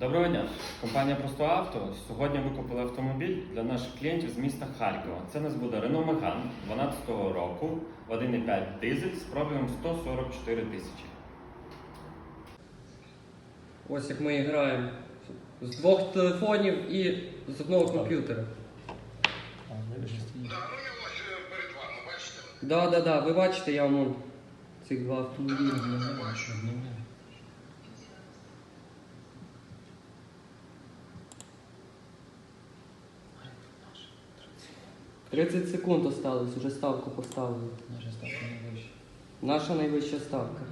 Доброго дня. Компанія Просто Авто. Сьогодні ми купили автомобіль для наших клієнтів з міста Харкова. Це у нас буде Renault Megane 2012 року, 1,5 дизель з пробігом 144 тисячі. Ось як ми граємо. З двох телефонів і з одного комп'ютера. Да, ну я ось е, перед вами, бачите? Да, да, да. Ви бачите, я вам цих два автомобілі. 30 секунд осталось, уже ставку поставили. Наша ставка найвища. Наша найвища ставка.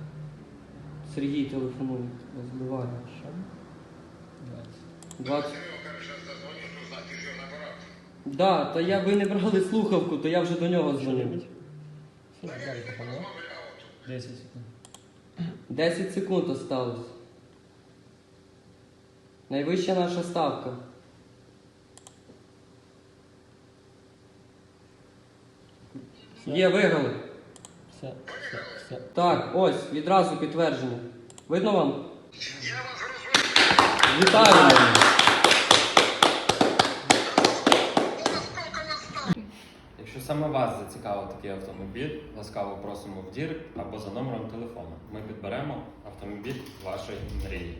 Сергій телефонує, розбиває. Що? 20. 20. Серега зараз зазвоню, то знати, що набирав. Да, та я ви не брали слухавку, то я вже до нього дзвонив. Далі попало. 10 секунд. 10 секунд осталось. Найвища наша ставка. Є, виграли. Все, все, все. Так, ось, відразу підтвердження. Видно вам? Я вас розумію. Вітаю! Якщо саме вас зацікавив такий автомобіль, ласкаво просимо в дірект або за номером телефону. Ми підберемо автомобіль вашої мрії.